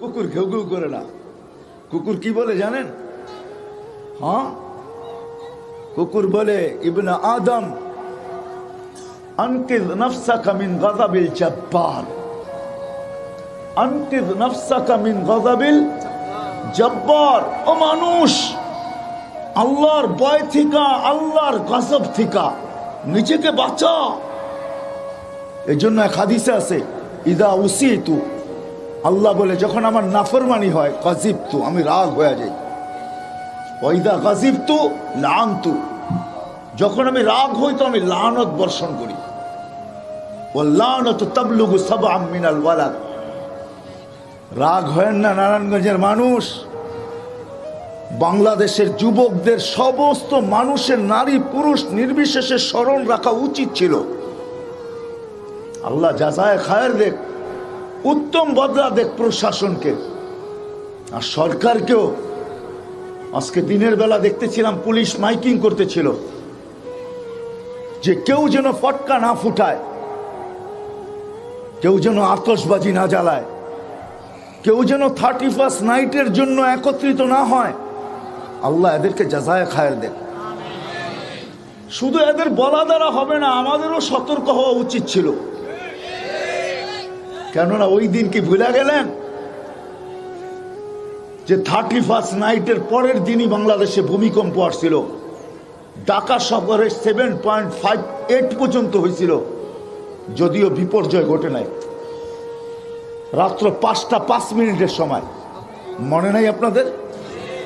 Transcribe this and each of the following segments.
কুকুর ঘেউ ঘেউ করে না। কুকুর কি বলে জানেন? হ্যাঁ? কুকুর বলে, ইবনা আদম, আনকিদ নফসাকা মিন গাযাবিল জব্বার আনকিদ নফসাকা মিন গাযাবিল জব্বার ও মানুষ, আল্লাহর ভয় থেকে, আল্লাহর গজব থেকে, নিজেকে বাঁচা এই জন্য এক হাদিসে আছে, ইদা উসিতু আল্লাহ বলে, যখন আমার নাফরমানি হয় গাজিব তু আমি রাগ হয়ে যাই। ওইদা গাজিব তু লান তু যখন আমি রাগ হই, তো আমি লানত বর্ষণ করি। ও লানত তাবলুগু সব আমিনাল ওয়ালাদ। রাগ হয় না নারায়ণগঞ্জের মানুষ। বাংলাদেশের যুবকদের সমস্ত মানুষের নারী, পুরুষ নির্বিশেষে স্মরণ রাখা উচিত ছিল। আল্লাহ যাচায় খায়ের দেখ। উত্তম বদলা দেখ প্রশাসনকে আর সরকারকেও আজকে দিনের বেলা দেখতেছিলাম পুলিশ মাইকিং করতেছিল যে কেউ যেন ফটকা না ফুটায়, কেউ যেন আতসবাজি না জ্বালায়, কেউ যেন থার্টি ফার্স্ট নাইটের জন্য একত্রিত না হয়। আল্লাহ এদেরকে যাচায় খায়ের দেখ শুধু এদের বলা দ্বারা হবে না, আমাদেরও সতর্ক হওয়া উচিত ছিল। কেননা ওই দিন কি ভুলে গেলেন? যে থার্টি ফার্স্ট নাইটের পরের দিনই বাংলাদেশে ভূমিকম্প আসছিল। ঢাকা শহরে সেভেন পয়েন্ট ফাইভ এইট পর্যন্ত হয়েছিল। যদিও বিপর্যয় ঘটে নাই। রাত্র পাঁচটা পাঁচ মিনিটের সময়। মনে নাই আপনাদের?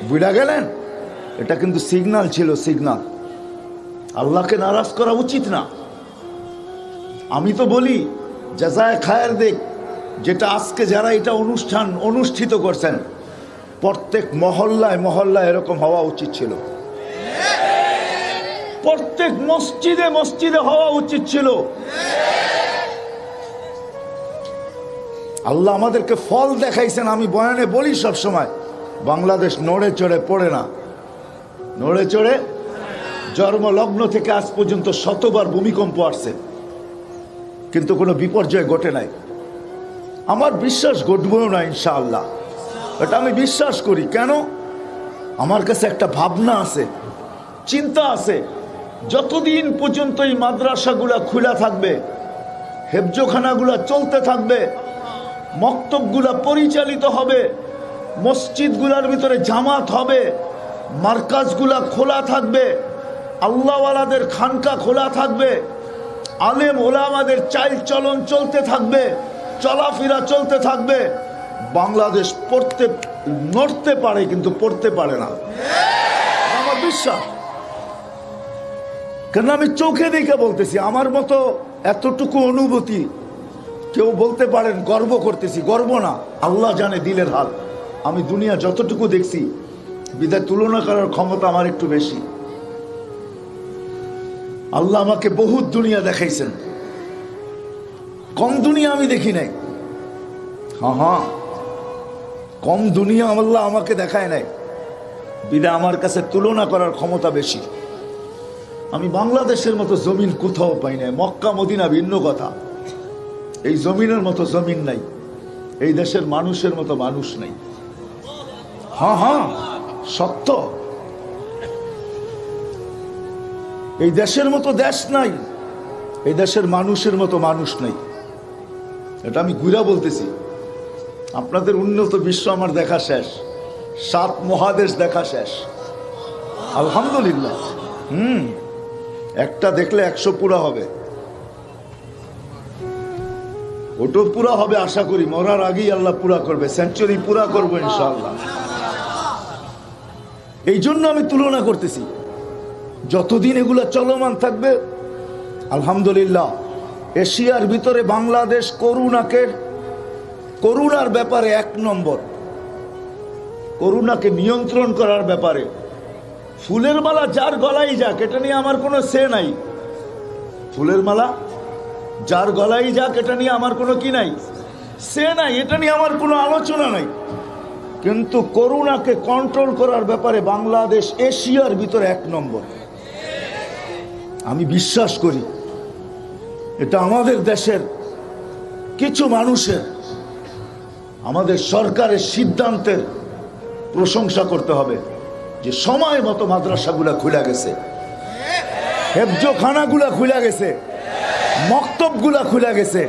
বুঝা গেলেন? এটা কিন্তু সিগনাল ছিল সিগনাল আল্লাহকে নারাজ করা উচিত না। আমি তো বলি যাজায় খায়ের দেখ যেটা আজকে যারা এটা অনুষ্ঠান অনুষ্ঠিত করছেন, প্রত্যেক মহল্লায় মহল্লায় এরকম হওয়া উচিত ছিল। প্রত্যেক মসজিদে মসজিদে হওয়া উচিত ছিল। আল্লাহ আমাদেরকে ফল দেখাইছেন, আমি বয়ানে বলি সব সময়, বাংলাদেশ নড়ে চড়ে পড়ে না। নড়ে চড়ে জন্মলগ্ন থেকে আজ পর্যন্ত শতবার ভূমিকম্প আসছে। কিন্তু কোনো বিপর্যয় ঘটে নাই। আমার বিশ্বাস ঘটবেও না, ইনশাআল্লাহ। এটা আমি বিশ্বাস করি। কেন? আমার কাছে একটা ভাবনা আছে, চিন্তা আছে। যতদিন পর্যন্ত এই মাদ্রাসাগুলা খোলা থাকবে, হেফজোখানাগুলা চলতে থাকবে, মক্তবগুলা পরিচালিত হবে, মসজিদগুলার ভিতরে জামাত হবে, মার্কাজগুলা খোলা থাকবে, আল্লাহওয়ালাদের খানকা খোলা থাকবে, আলেম ওলামাদের চাইল চলন চলতে থাকবে চলাফেরা চলতে থাকবে। বাংলাদেশ পড়তে, নড়তে পারে কিন্তু পড়তে পারে না। আমার বিশ্বাস। কেন আমি চোখে দেখে বলতেছি, আমার মতো এতটুকু অনুভূতি কেউ বলতে পারেন, গর্ব করতেছি, গর্ব না। আল্লাহ জানে দিলের হাল। আমি দুনিয়া যতটুকু দেখছি, বিদায় তুলনা করার ক্ষমতা আমার একটু বেশি। আল্লাহ আমাকে বহুত দুনিয়া দেখাইছেন। কম দুনিয়া আমি দেখি নাই। হ্যাঁ হ্যাঁ। কম দুনিয়া আল্লাহ আমাকে দেখায় নাই। বিদা আমার কাছে তুলনা করার ক্ষমতা বেশি। আমি বাংলাদেশের মতো জমিন কোথাও পাই নাই। মক্কা, মদিনা ভিন্ন কথা। এই জমিনের মতো জমিন নাই। এই দেশের মানুষের মতো মানুষ নাই। হ্যাঁ হ্যাঁ। সত্য। এই দেশের মতো দেশ নাই। এই দেশের মানুষের মতো মানুষ নাই। এটা আমি ঘুরা বলতেছি। আপনাদের উন্নত বিশ্ব আমার দেখা শেষ। সাত মহাদেশ দেখা শেষ। আলহামদুলিল্লাহ। হুম। একটা দেখলে একশো পুরা হবে। ওটো পুরা হবে আশা করি। মরার আগেই আল্লাহ পুরা করবে। সেঞ্চুরি পুরা করব ইনশাআল্লাহ। এই জন্য আমি তুলনা করতেছি। যতদিন এগুলো চলমান থাকবে, আলহামদুলিল্লাহ এশিয়ার ভিতরে বাংলাদেশ করুণাকে, করুণার ব্যাপারে এক নম্বর। করুণাকে নিয়ন্ত্রণ করার ব্যাপারে। ফুলের মালা যার গলাই যাক, এটা নিয়ে আমার কোনো সে নাই। ফুলের মালা যার গলাই যাক, এটা নিয়ে আমার কোনো কি নাই? সে নাই, এটা নিয়ে আমার কোনো আলোচনা নাই। কিন্তু করুণাকে কন্ট্রোল করার ব্যাপারে বাংলাদেশ এশিয়ার ভিতরে এক নম্বর। আমি বিশ্বাস করি এটা আমাদের দেশের কিছু মানুষের, আমাদের সরকারের সিদ্ধান্তের প্রশংসা করতে হবে যে সময় মতো মাদ্রাসাগুলা খুলে গেছে। হেফজোখানাগুলা খুলে গেছে। মক্তবগুলা খুলে গেছে।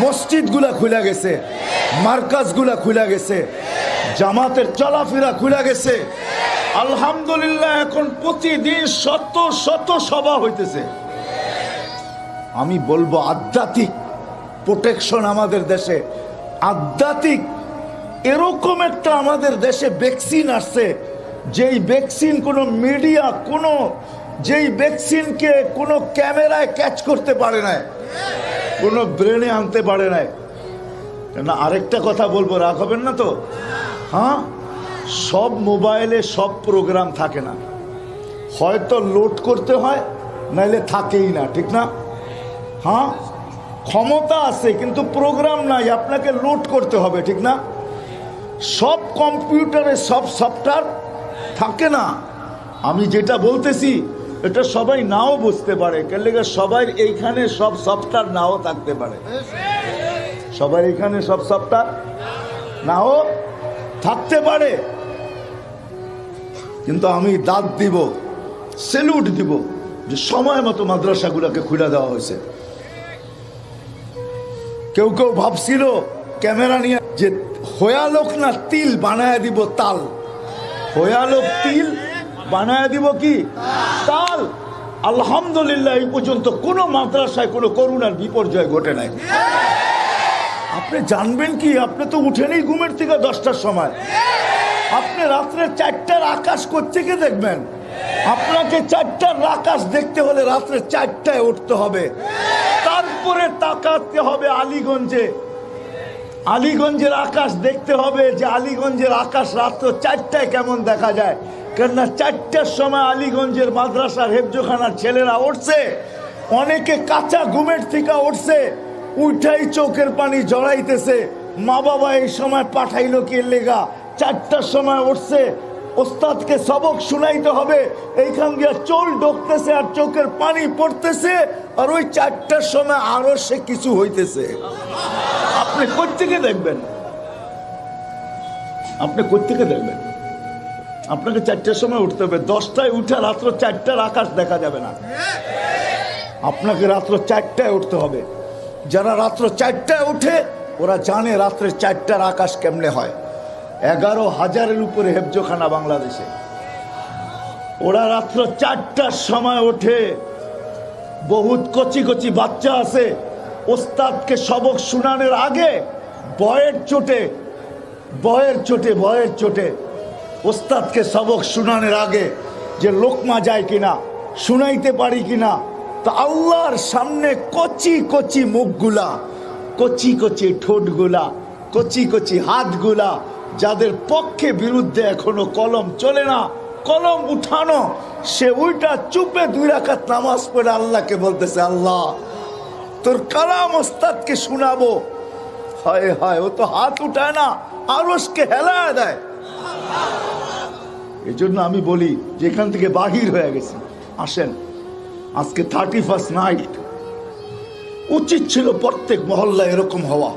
মসজিদগুলা খুলে গেছে। মার্কাজগুলা খুলে গেছে। জামাতের চলাফেরা খুলে গেছে। আলহামদুলিল্লাহ, এখন প্রতিদিন শত শত সভা হইতেছে। আমি বলব আধ্যাত্মিক প্রোটেকশন আমাদের দেশে। আধ্যাত্মিক এরকম একটা আমাদের দেশে ভ্যাকসিন আসছে, যেই ভ্যাকসিন কোনো মিডিয়া কোনো যেই ভ্যাকসিনকে কোনো ক্যামেরায় ক্যাচ করতে পারে না কোনো ব্রেনে আনতে পারে না না আরেকটা কথা বলব রাখবেন না তো? হ্যাঁ? সব মোবাইলে সব প্রোগ্রাম থাকে না। হয়তো লোড করতে হয়, নাইলে থাকেই না, ঠিক না? হ্যাঁ? ক্ষমতা আছে, কিন্তু প্রোগ্রাম নাই, আপনাকে লোড করতে হবে, ঠিক না? সব কম্পিউটারে সব সফটওয়্যার থাকে না। আমি যেটা বলতেছি, এটা সবাই নাও বুঝতে পারে, কেন লেগে সবাই এইখানে সব সফটওয়্যার নাও থাকতে পারে। সবাই এখানে সব সফটওয়্যার নাও থাকতে পারে। কিন্তু আমি দাঁত দিব সেলুট দিব যে সময় মতো মাদ্রাসাগুলোকে খুলে দেওয়া হয়েছে। কেউ কেউ ভাবছিল, ক্যামেরা নিয়ে, যে হয়ালোক না তিল বানায় দিব তাল। হয়ালোক তিল বানায় দিব কি? তাল। আলহামদুলিল্লাহ, এই পর্যন্ত কোনো মাদ্রাসায়, কোনো করুণার বিপর্যয় ঘটে নাই। আপনি জানবেন কি? আপনি তো উঠেনই ঘুমের থেকে দশটার সময়। আপনি রাত্রে চারটার আকাশ করছে থেকে দেখবেন? আপনাকে চারটার আকাশ দেখতে হলে রাত্রে চারটায় উঠতে হবে। তারপরে তাকাতে হবে আলীগঞ্জে। আলীগঞ্জের আকাশ দেখতে হবে যে আলীগঞ্জের আকাশ রাত্র চারটায় কেমন দেখা যায়। কেননা চারটার সময় আলীগঞ্জের মাদ্রাসার হেফজোখানার ছেলেরা উঠছে, অনেকে কাঁচা ঘুমের থেকে উঠছে, উঠাই চোখের পানি জড়াইতেছে। মা বাবা এই সময় পাঠাইলো কে লেগা? চারটার সময় উঠছে ওস্তাদকে সবক শুনাইতে হবে। এইখান দিয়ে চোল ঢুকতেছে আর চোখের পানি পড়তেছে আর ওই চারটার সময় আরও সে কিছু হইতেছে। আপনি কোথেকে দেখবেন? আপনি কোথেকে দেখবেন? আপনাকে চারটার সময় উঠতে হবে। দশটায় উঠে রাত্র চারটার আকাশ দেখা যাবে না। আপনাকে রাত্র চারটায় উঠতে হবে। যারা রাত্র চারটায় উঠে, ওরা জানে রাত্রে চারটার আকাশ কেমনে হয়। এগারো হাজারের উপরে হেফজোখানা বাংলাদেশে। ওরা রাত্র চারটার সময় ওঠে। বহুত কচি কচি বাচ্চা আছে। ওস্তাদকে সবক শুনানোর আগে বয়ের চোটে বয়ের চোটে বয়ের চোটে ওস্তাদকে সবক শুনানোর আগে যে লোকমা যায় কিনা, শুনাইতে পারি কিনা, তা আল্লাহর সামনে কচি কচি মুখগুলা, কচি কচি ঠোঁটগুলা, কচি কচি হাতগুলা যাদের পক্ষে বিরুদ্ধে এখনও কলম চলে না, কলম উঠানো, সে উল্টা চুপে দুই রাখাত নামাজ পড়ে আল্লাহকে বলতেছে, আল্লাহ, তোর কালাম ওস্তাদকে শোনাবো। হায় হায়, ও তো হাত উঠায় না আরসকে হেলায় দেয়। এই জন্য আমি বলি, যেখান থেকে বাহির হয়ে গেছি, আসেন, আজকে থার্টি ফার্স্ট নাইট উচিত ছিল প্রত্যেক মহল্লায় এরকম হওয়া।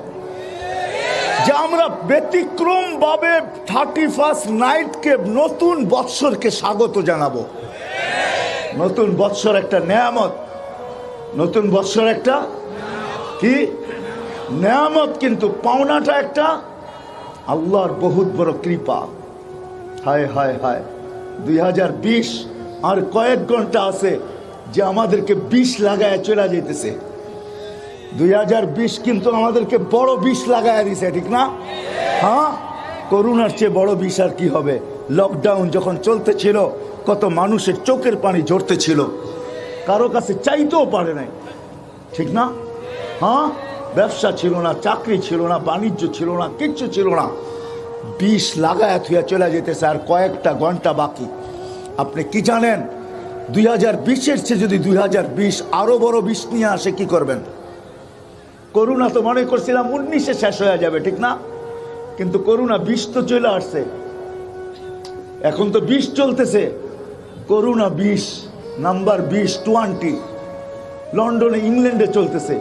যে আমরা ব্যতিক্রম ভাবে থার্টি ফার্স্ট নাইটকে নতুন বৎসরকে স্বাগত জানাব। নতুন বৎসর একটা নেয়ামত। নতুন বৎসর একটা কি? নেয়ামত কিন্তু পাওনাটা একটা আল্লাহর বহুত বড় কৃপা। হায় হায় হায়। দুই হাজার বিশ আর কয়েক ঘণ্টা আছে যে আমাদেরকে বিষ লাগায় চলে যেতেছে। দুই হাজার বিশ কিন্তু আমাদেরকে বড় বিষ লাগায় দিছে, ঠিক না? হ্যাঁ? করোনার চেয়ে বড় বিষ আর কি হবে? লকডাউন যখন চলতেছিল, কত মানুষের চোখের পানি ঝরতে ছিল কারও কাছে চাইতেও পারে নাই। ঠিক না? হ্যাঁ? ব্যবসা ছিল না, চাকরি ছিল না, বাণিজ্য ছিল না, কিচ্ছু ছিল না। বিষ লাগায় থুয়া চলে যেতেছে আর কয়েকটা ঘণ্টা বাকি। আপনি কি জানেন? দুই হাজার বিশের চেয়ে যদি দুই হাজার বিশ আরও বড় বিষ নিয়ে আসে, কি করবেন? করোনা তো মনে করছিলাম উনিশে শেষ হয়ে যাবে, ঠিক না? কিন্তু করোনা বিষ তো চলে আসছে। এখন তো বিষ চলতেছে। করোনা বিষ, নাম্বার বিশ, টোয়েন্টি। লন্ডনে, ইংল্যান্ডে চলতেছে।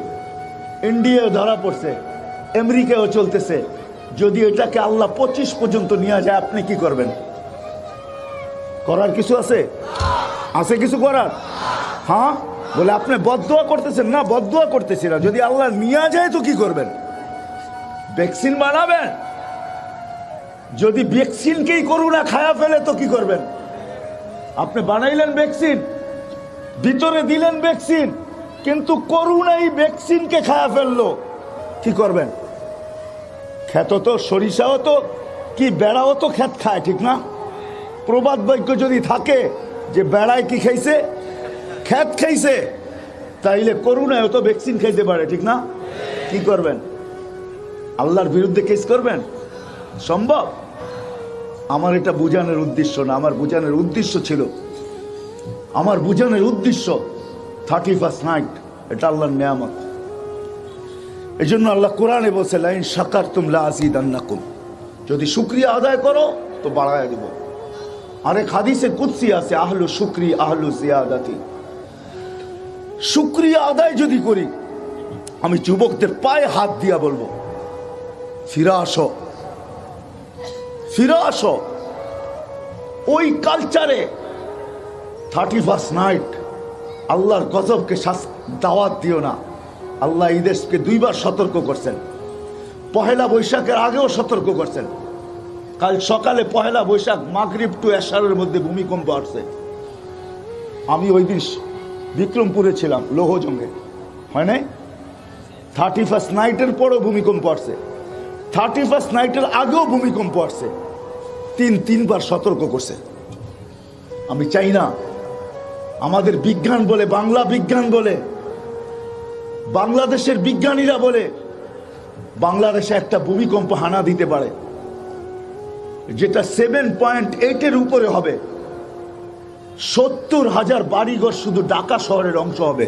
ইন্ডিয়াও ধরা পড়ছে। আমেরিকাও চলতেছে। যদি এটাকে আল্লাহ পঁচিশ পর্যন্ত নিয়ে যায়, আপনি কি করবেন? করার কিছু আছে? আছে কিছু করার? হ্যাঁ? বলে, আপনি বদুয়া করতেছেন না বদুয়া করতেছি না। যদি আল্লাহ নিয়ে যায় তো কি করবেন? ভ্যাকসিন বানাবেন। যদি ভ্যাকসিনকেই করুণা খায়া ফেলে তো কি করবেন? আপনি বানাইলেন ভ্যাকসিন, ভিতরে দিলেন ভ্যাকসিন, কিন্তু করুণাই ভ্যাকসিনকে খায়া ফেলল, কি করবেন? খ্যাত তো, সরিষাও তো, কি বেড়াও তো খ্যাত খায়, ঠিক না? প্রবাদ বাক্য যদি থাকে, যে বেড়ায় কি খাইছে? খ্যাত খাইছে, তাইলে করুণায় তো ভ্যাকসিন খাইতে পারে, ঠিক না? কি করবেন? আল্লাহর বিরুদ্ধে কেস করবেন? সম্ভব? আমার এটা বুঝানোর উদ্দেশ্য না, আমার বুঝানোর উদ্দেশ্য ছিল, আমার বুঝানোর উদ্দেশ্য থার্টি ফার্স্ট নাইট এটা আল্লাহর নিয়ামত। এই জন্য আল্লাহ কোরআনে বলছে, লাইন সাকার তুমলা আসিদ আন্নাকুম যদি শুক্রিয়া আদায় করো, তো বাড়ায় দেব। আরেক হাদিসে কুৎসি আছে, আহলু শুক্রি, আহলু জিয়াদাতি। শুক্রিয়া আদায় যদি করি, আমি যুবকদের পায়ে হাত দিয়া বলব, ফিরে আসো ফিরে আসো। ওই কালচারে থার্টি ফার্স্ট নাইট আল্লাহর গজবকে দাওয়াত দিও না। আল্লাহ এই দেশকে দুইবার সতর্ক করছেন। পহেলা বৈশাখের আগেও সতর্ক করছেন। কাল সকালে পহেলা বৈশাখ মাগরিব টু এশারের মধ্যে ভূমিকম্প আসছে। আমি ওই দিন বিক্রমপুরে ছিলাম, লৌহজঙ্গে। হয় নাই? থার্টি ফার্স্ট নাইটের পরও ভূমিকম্প আসছে। থার্টি ফার্স্ট নাইটের আগেও ভূমিকম্প আসছে। তিন, তিনবার সতর্ক করছে। আমি চাই না আমাদের বিজ্ঞান বলে, বাংলা বিজ্ঞান বলে, বাংলাদেশের বিজ্ঞানীরা বলে, বাংলাদেশে একটা ভূমিকম্প হানা দিতে পারে। যেটা সেভেন পয়েন্ট এইটের উপরে হবে। সত্তর হাজার বাড়িঘর শুধু ঢাকা শহরের অংশ হবে।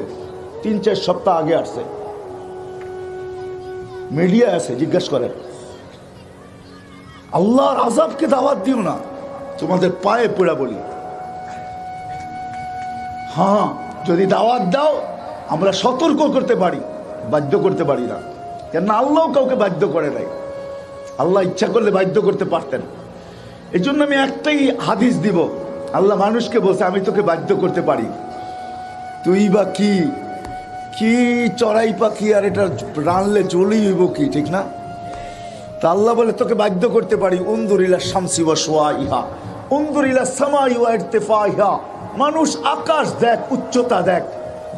তিন, চার সপ্তাহ আগে আসছে। মিডিয়া আছে, জিজ্ঞেস করেন। আল্লাহর আজাবকে দাওয়াত দিও না, তোমাদের পায়ে পড়া বলি। হ্যাঁ যদি দাওয়াত দাও, আমরা সতর্ক করতে পারি, বাধ্য করতে পারি না। কেন আল্লাহ কাউকে বাধ্য করে নাই। আল্লাহ ইচ্ছা করলে বাধ্য করতে পারতেন। এই জন্য আমি একটাই হাদিস দিব। আল্লাহ মানুষকে বলছে, আমি তোকে বাধ্য করতে পারি। তুই বা কি? কি চড়াই পাখি আর এটা রানলে চলেই হইব কি, ঠিক না? তা আল্লাহ বলে, তোকে বাধ্য করতে পারি। উন্দুরিলা শামসি ওয়া সোয়া ইহা উন্দুরিলা সামা ইহা ইরতেফা ইহা মানুষ আকাশ দেখ, উচ্চতা দেখ।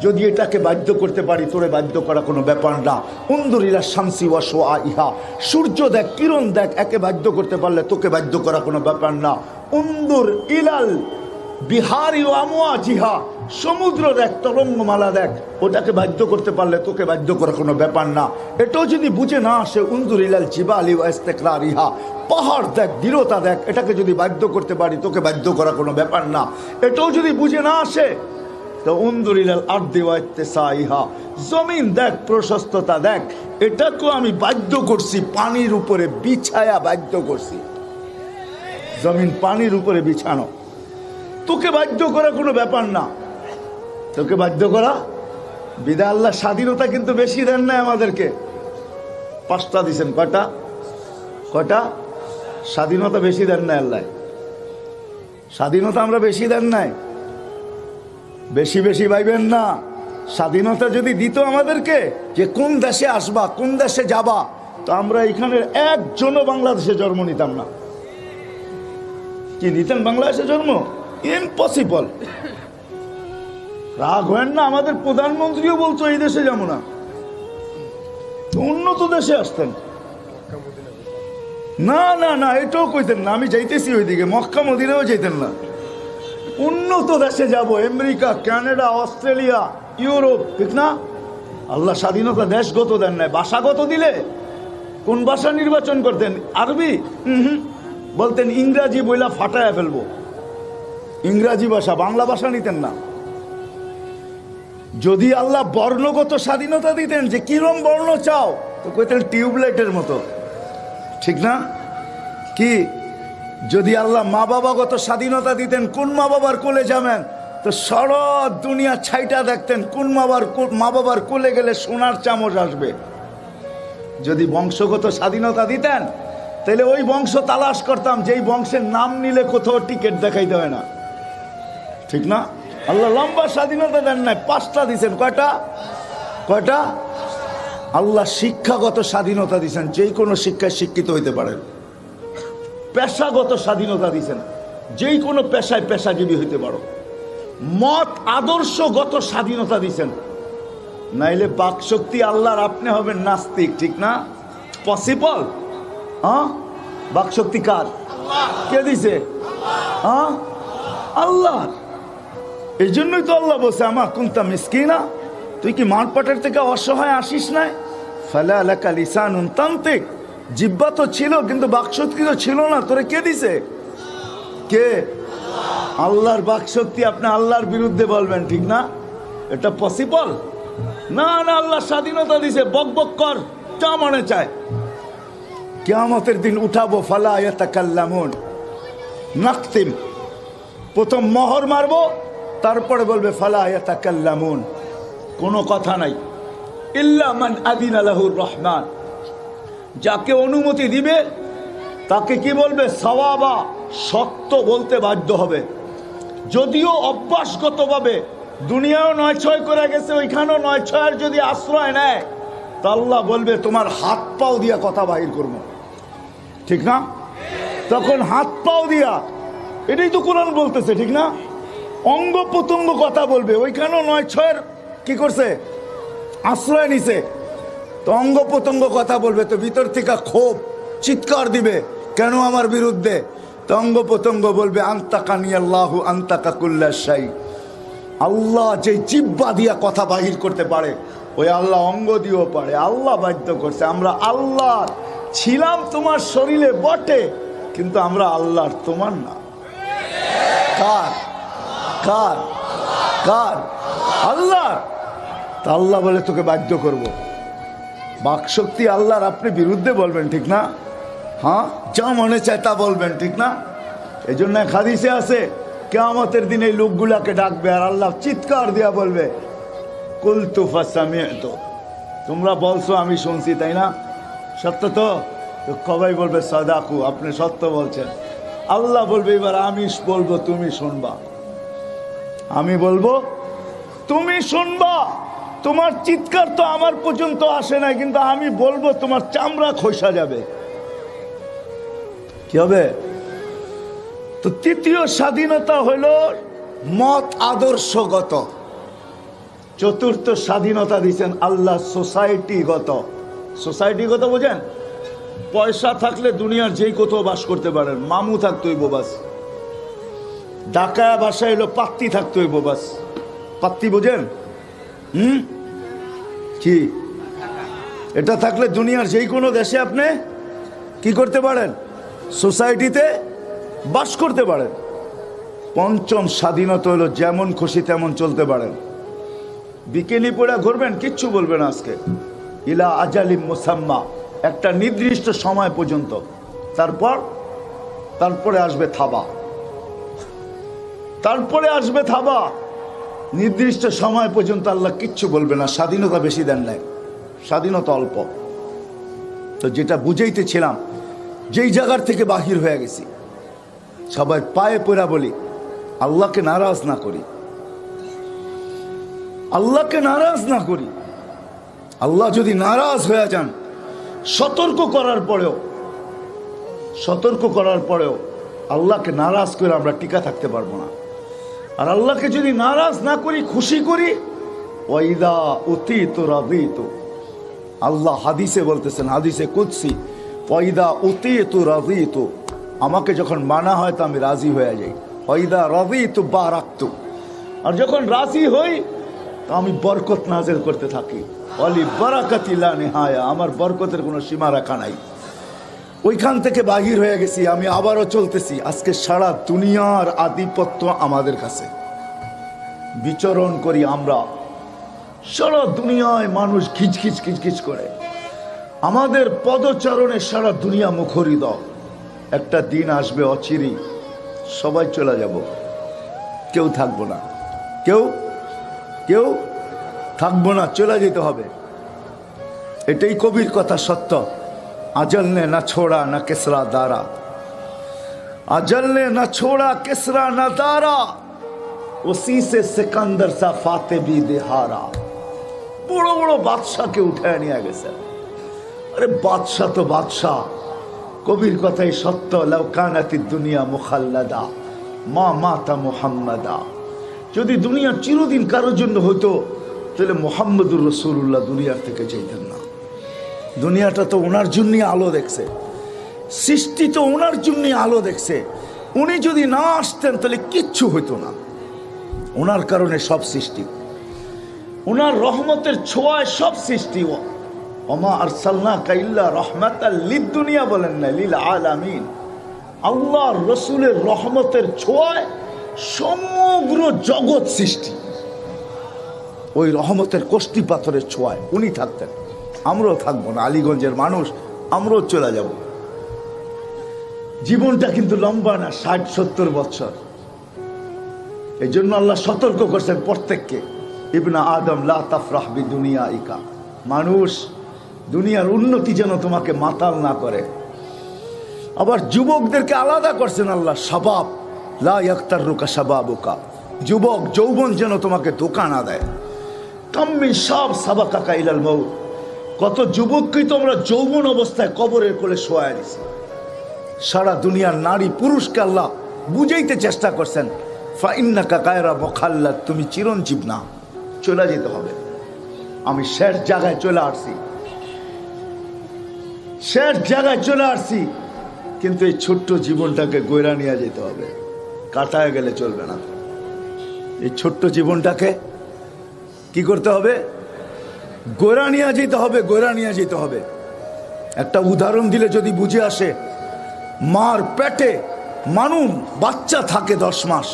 যদি এটাকে বাধ্য করতে পারি, তোরে বাধ্য করা কোনো ব্যাপার না। উন্দুরিলা শামসি ওয়া সোয়া ইহা সূর্য দেখ, কিরণ দেখ, একে বাধ্য করতে পারলে তোকে বাধ্য করা কোনো ব্যাপার না। উন্দুর, ইলাল, বিহারি ও আমোয়া জিহা সমুদ্র দেখ তরঙ্গমালা দেখ, ওটাকে বাধ্য করতে পারলে তোকে বাধ্য করা কোনো ব্যাপার না। এটাও যদি বুঝে না আসে উন্দুর, ইলাল, জিবালি ও ইস্তেকরার রিহা, পাহাড় দেখ, দৃঢ়তা দেখ, এটাকে যদি বাধ্য করতে পারি, তোকে বাধ্য করা কোনো ব্যাপার না। এটাও যদি বুঝে না আসে তো উন্দুর, ইলাল, আর্দি ওয়া ইত্তেসা ইহা, জমিন দেখ, প্রশস্ততা দেখ, এটাকেও আমি বাধ্য করছি, পানির উপরে বিছায়া বাধ্য করছি। জমিন পানির উপরে বিছানো। তোকে বাধ্য করা কোনো ব্যাপার না। তোকে বাধ্য করা? বিদা আল্লাহ স্বাধীনতা কিন্তু বেশি দেন নাই আমাদেরকে। পাঁচটা দিছেন কটা কটা স্বাধীনতা বেশি দেন নাই আল্লাহ। স্বাধীনতা আমরা বেশি দেন নাই। বেশি বেশি পাইবেন না। স্বাধীনতা যদি দিত আমাদেরকে, যে কোন দেশে আসবা, কোন দেশে যাবা, তো আমরা এখানের একজনও বাংলাদেশে জন্ম নিতাম না। কি নিতেন বাংলাদেশে জন্ম? ইম্পসিবল রাগ হয় না, আমাদের প্রধানমন্ত্রীও বলতো, এই দেশে যাব না। উন্নত দেশে আসতেন। না না না, এটাও কইতেন না, আমি যাইতেছি ওইদিকে, মক্কা মদিনাও যাইতেন না। উন্নত দেশে যাব, আমেরিকা, কানাডা, অস্ট্রেলিয়া, ইউরোপ, ঠিক না? আল্লাহ স্বাধীনতা দেশগত দেন নাই, ভাষাগত দিলে। কোন ভাষা নির্বাচন করতেন? আরবি? হুম হুম। বলতেন, ইংরাজি বইলা ফাটায় ফেলব। ইংরাজি ভাষা, বাংলা ভাষা নিতেন না। যদি আল্লাহ বর্ণগত স্বাধীনতা দিতেন যে, কিরম বর্ণ চাও? তো কইতেন, টিউবলাইটের মতো। ঠিক না? কি? যদি আল্লাহ মা বাবাগত স্বাধীনতা দিতেন, কোন মা বাবার কোলে যাবেন? তো সারা দুনিয়া ছাইটা দেখতেন, কোন মাবার মা বাবার কোলে গেলে সোনার চামচ আসবে? যদি বংশগত স্বাধীনতা দিতেন তাহলে ওই বংশ তালাশ করতাম, যেই বংশের নাম নিলে কোথাও টিকিট দেখাইতে হয় না। ঠিক না? আল্লাহ লম্বা স্বাধীনতা দেন নাই, পাঁচটা দিছেন। কয়টা? কয়টা? আল্লাহ শিক্ষাগত স্বাধীনতা দিছেন, যেই কোনো শিক্ষায় শিক্ষিত হইতে পারেন পেশাগত স্বাধীনতা দিছেন, যেই কোনো পেশায় পেশাজীবী হইতে পারো। মত আদর্শগত স্বাধীনতা দিছেন। নাইলে বাকশক্তি আল্লাহর, আপনি হবেন নাস্তিক, ঠিক না? পসিবল হ্যাঁ? বাকশক্তি কার? কে দিছে? হ্যাঁ? আল্লাহ। এই জন্যই তো আল্লাহ বলছে, আমা কুন্তা মিসকিনা? তুই কি মারপাটের থেকে অসহায় আসিস নাই? ফালা এলাকা লিসান তান্ত্রিক জিব্বা তো ছিল, কিন্তু বাকশক্তি তো ছিল না। তোরে কে দিছে? কে? আল্লাহর বাকশক্তি আপনি আল্লাহর বিরুদ্ধে বলবেন, ঠিক না? এটা পসিবল না না, আল্লাহ স্বাধীনতা দিছে। বক বক কর। যা মনে চায়। কেয়ামতের দিন উঠাবো, ফালা ইয়াতাকাল্লামুন। নাকতিম। প্রথম মোহর মারবো, তারপরে বলবে, ফালা ইয়াতাকাল্লামুন। কোনো কথা নাই। ইল্লা মান আদিন আলাহুর রহমান। যাকে অনুমতি দিবে, তাকে কি বলবে? সওয়াবা, সত্য বলতে বাধ্য হবে। যদিও অভ্যাসগতভাবে দুনিয়াও নয় ছয় করে গেছে, ওইখানেও নয় ছয়ের যদি আশ্রয় নেয়, তা আল্লাহ বলবে, তোমার হাত পাও দিয়া কথা বাহির করব। ঠিক না? তখন হাত পাও দিয়া, এটাই তো কোরআন বলতেছে, ঠিক না? অঙ্গ প্রত্যঙ্গ কথা বলবে, ওইখানেও নয়, ছয়ের কি করছে? আশ্রয় নিছে। তো অঙ্গ প্রত্যঙ্গ কথা বলবে, তো ভিতর থেকে ক্ষোভ, চিৎকার দিবে, কেন আমার বিরুদ্ধে? তো অঙ্গ প্রত্যঙ্গ বলবে আন্তাকা নিয়াল্লাহু আন্তাকা কুল্লাশাই আল্লাহ যে জিব্বা দিয়া কথা বাহির করতে পারে, ওই আল্লাহ অঙ্গ দিয়েও পারে, আল্লাহ বাধ্য করছে। আমরা আল্লাহ ছিলাম তোমার শরীরে বটে, কিন্তু আমরা আল্লাহর তোমার না। কার? কার? কার? আল্লাহ তা আল্লাহ বলে তোকে বাধ্য করব। বাকশক্তি আল্লাহর আপনি বিরুদ্ধে বলবেন, ঠিক না? হ্যাঁ? যা মনে চায় তা বলবেন, ঠিক না? এই জন্য হাদিসে আছে, কেয়ামতের দিন এই লোকগুলাকে ডাকবে আর আল্লাহ চিৎকার দিয়া বলবে, কুলতু ফাসামিয়াতু তোমরা বলছো, আমি শুনছি, তাই না? সত্য তো? তো কবাই বলবে, সদাকু, আপনি সত্য বলছেন। আল্লাহ বলবে, এবার আমি বলব, তুমি শুনবা। আমি বলব, তুমি শুনবা, তোমার চিৎকার তো আমার পর্যন্ত আসে না কিন্তু আমি বলব, তোমার চামড়া খসা যাবে। কি হবে? তো তৃতীয় স্বাধীনতা হইল মত আদর্শগত। চতুর্থ স্বাধীনতা দিচ্ছেন আল্লাহ সোসাইটিগত সোসাইটিগত বোঝেন? পয়সা থাকলে দুনিয়ার যেই কোথাও বাস করতে পারেন। মামু থাকতো হইব বাস ডাকায় বাসা এলো, পাত্তি থাকতো হইব বাস পাত্তি বোঝেন? হুম? কি? এটা থাকলে দুনিয়ার যেই কোনো দেশে আপনি কি করতে পারেন? সোসাইটিতে বাস করতে পারেন। পঞ্চম স্বাধীনতা হলো, যেমন খুশি তেমন চলতে পারেন। বিকেলি পড়া ঘুরবেন, কিচ্ছু বলবেন আজকে। ইলা আজালিম মুসাম্মা। একটা নির্দিষ্ট সময় পর্যন্ত। তারপর, তারপরে আসবে থাবা। তারপরে আসবে থাবা। নির্দিষ্ট সময় পর্যন্ত আল্লাহ কিচ্ছু বলবে না, স্বাধীনতা বেশি দেন নাই। স্বাধীনতা অল্প। তো যেটা বুঝাইতেছিলাম, যেই জায়গার থেকে বাহির হয়ে গেছি, সবাই পায়ে পড়া বলি, আল্লাহকে নারাজ না করি। আল্লাহকে নারাজ না করি। আল্লাহ যদি নারাজ হয়ে যান সতর্ক করার পরেও, সতর্ক করার পরেও আল্লাহকে নারাজ করে আমরা টিকা থাকতে পারব না। আর আল্লাহকে যদি নারাজ না করি, খুশি করি, ওয়াইদা অতি তো আল্লাহ হাদিসে বলতেছেন, হাদিসে কুৎসি ওয়াইদা অতি তো আমাকে যখন মানা হয় তো আমি রাজি হয়ে যাই। ওয়াইদা তো বা রাখতো আর যখন রাজি হই, তো আমি বরকত নাজেল করতে থাকি। অলি বারাকাতিলা আমার বরকতের কোনো সীমা রাখা নাই। ওইখান থেকে বাহির হয়ে গেছি, আমি আবারও চলতেছি। আজকে সারা দুনিয়ার আধিপত্য আমাদের কাছে। বিচরণ করি আমরা। সারা দুনিয়ায় মানুষ খিচখিচ খিচখিচ করে। আমাদের পদচারণে সারা দুনিয়া মুখরিত। একটা দিন আসবে অচিরি, সবাই চলে যাব। কেউ থাকব না। কেউ? কেউ? থাকব না, চলে যেতে হবে। এটাই কবির কথা সত্য। আজল নে না ছোড়া, না কেসরা দারা আজল নে না ছোড়া, কেসরা না দ্বারা। ওসি সে সিকান্দর সা ফাতে বি দেহারা। বড় বড় বাদশাকে উঠায় নিয়ে গেছে। আরে বাদশাহ তো বাদশাহ কবির কথাই সত্য লৌকানাতি দুনিয়া মুখাল্লাদা, মা মাতা মোহাম্মদা। যদি দুনিয়া চিরদিন কারোর জন্য হতো তাহলে মোহাম্মদুর রসুল্লাহ দুনিয়ার থেকে চাইতেন না। দুনিয়াটা তো ওনার জন্যই আলো দেখছে। সৃষ্টি তো ওনার জন্যই আলো দেখছে। উনি যদি না আসতেন তাহলে কিচ্ছু হইতো না। ওনার কারণে সব সৃষ্টি। ওনার রহমতের ছোঁয়ায় সব সৃষ্টি। ওমা আরসালনা কাইল্লা রহমাত দুনিয়া বলেন না, লিল আলামিন। আল্লাহ রসুলের রহমতের ছোঁয়ায় সমগ্র জগৎ সৃষ্টি। ওই রহমতের কষ্টি পাথরের ছোঁয়ায় উনি থাকতেন। আমরাও থাকব না, আলীগঞ্জের মানুষ, আমরাও চলে যাব। জীবনটা কিন্তু লম্বা না, ষাট, সত্তর বছর। এই জন্য আল্লাহ সতর্ক করছেন প্রত্যেককে। ইবনা আদম, লা তাফরাহ বি দুনিয়া ইকা মানুষ, দুনিয়ার উন্নতি যেন তোমাকে মাতাল না করে। আবার যুবকদেরকে আলাদা করছেন আল্লাহ সবাব লা ইয়াক্তার রুকা সাবাবুকা যুবক, যৌবন যেন তোমাকে ধোকা না দেয়। কাম্মি সব সাবা কাকা ইলাল মৌ কত যুবককেই তোমরা যৌবন অবস্থায় কবরের কোলে শোয়া দিছে। সারা দুনিয়ার নারী পুরুষকে আল্লাহ বুঝাইতে চেষ্টা করছেন ফাইন্না কাকায়রা বখাল্লা তুমি চিরঞ্জীব না। চলে যেতে হবে। আমি শেষ জায়গায় চলে আসছি। শেষ জায়গায় চলে আসছি। কিন্তু এই ছোট্ট জীবনটাকে গৈরা নিয়ে যেতে হবে। কাটায় গেলে চলবে না। এই ছোট্ট জীবনটাকে কি করতে হবে? গোড়া নিয়ে যেতে হবে গোড়া নিয়ে যেতে হবে। একটা উদাহরণ দিলে যদি বুঝে আসে, মার পেটে মানুষ বাচ্চা থাকে দশ মাস।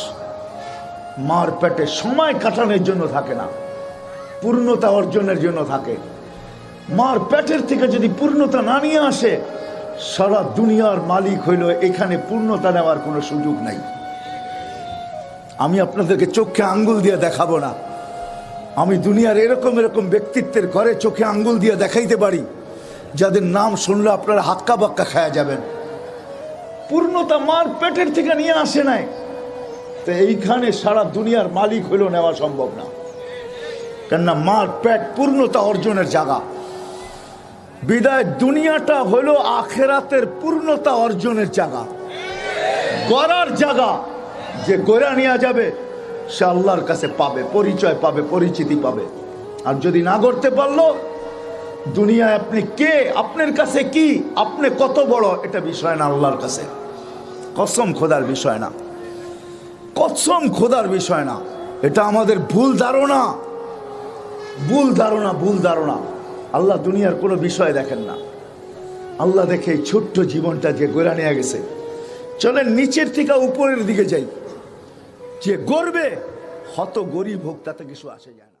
মার পেটে সময় কাটানোর জন্য থাকে না, পূর্ণতা অর্জনের জন্য থাকে। মার পেটের থেকে যদি পূর্ণতা না নিয়ে আসে, সারা দুনিয়ার মালিক হইল, এখানে পূর্ণতা নেওয়ার কোনো সুযোগ নাই। আমি আপনাদেরকে চোখে আঙ্গুল দিয়ে দেখাবো না। আমি দুনিয়ার এরকম এরকম ব্যক্তিত্বের ঘরে চোখে আঙ্গুল দিয়ে দেখাইতে পারি, যাদের নাম শুনলে আপনারা হাক্কা বাক্কা খায়া যাবেন। পূর্ণতা মার পেটের থেকে নিয়ে আসে নাই। তো এইখানে সারা দুনিয়ার মালিক হইলেও নেওয়া সম্ভব না। কেননা মার পেট পূর্ণতা অর্জনের জায়গা। বিদায় দুনিয়াটা হলো আখেরাতের পূর্ণতা অর্জনের জায়গা। গড়ার জায়গা। যে গোড়া নিয়ে যাবে সে আল্লাহর কাছে পাবে, পরিচয় পাবে, পরিচিতি পাবে। আর যদি না করতে পারল, দুনিয়ায় আপনি কে, আপনার কাছে কি, আপনি কত বড়, এটা বিষয় না আল্লাহর কাছে। কসম খোদার বিষয় না। কসম খোদার বিষয় না। এটা আমাদের ভুল ধারণা। ভুল ধারণা ভুল ধারণা। আল্লাহ দুনিয়ার কোনো বিষয় দেখেন না। আল্লাহ দেখে এই ছোট্ট জীবনটা যে গোড়া নিয়ে গেছে। চলেন নিচের থেকে উপরের দিকে যাই। যে গর্বে হত গরিব হোক তাতে কিছু আসে যায়।